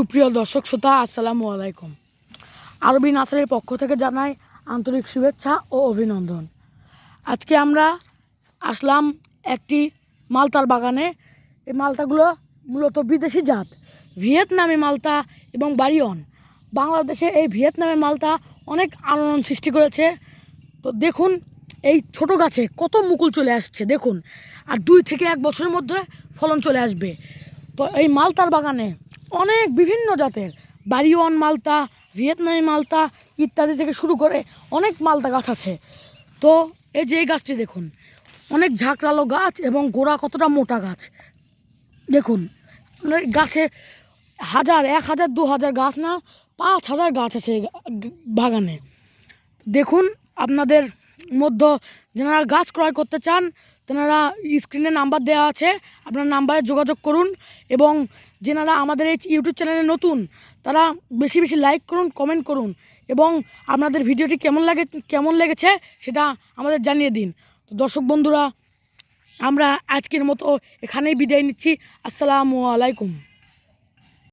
সুপ্রিয় দর্শক শ্রোতা, আসসালামু আলাইকুম। আরবি নাসারের পক্ষ থেকে জানাই আন্তরিক শুভেচ্ছা ও অভিনন্দন। আজকে আমরা আসলাম একটি মালতার বাগানে। এই মালতাগুলো মূলত বিদেশি জাত। ভিয়েতনামি মালতা এবং বাড়িয়ন বাংলাদেশে এই ভিয়েতনামি মালতা অনেক আলোড়ন সৃষ্টি করেছে। তো দেখুন, এই ছোট গাছে কত মুকুল চলে আসছে, দেখুন। আর দুই থেকে এক বছরের মধ্যে ফলন চলে আসবে। তো এই মালতার বাগানে অনেক বিভিন্ন জাতের। বাড়িওয়ান মালতা, ভিয়েতনামি মালতা ইত্যাদি থেকে শুরু করে অনেক মালতা গাছ আছে। তো এই যে এই গাছটি দেখুন, অনেক ঝাঁকড়ালো গাছ এবং গোড়া কতটা মোটা গাছ। দেখুন গাছে হাজার, এক হাজার, দু হাজার গাছ না, পাঁচ হাজার গাছ আছে বাগানে। দেখুন, আপনাদের মধ্যে যারা গাছ ক্রয় করতে চান, তেনারা স্ক্রিনে নাম্বার দেওয়া আছে, আপনার নাম্বারে যোগাযোগ করুন এবং যেনারা আমাদের এই ইউটিউব চ্যানেলে নতুন, তারা বেশি বেশি লাইক করুন, কমেন্ট করুন এবং আপনাদের ভিডিওটি কেমন লাগে, কেমন লেগেছে সেটা আমাদের জানিয়ে দিন। তো দর্শক বন্ধুরা, আমরা আজকের মতো এখানেই বিদায় নিচ্ছি। আসসালামু আলাইকুম।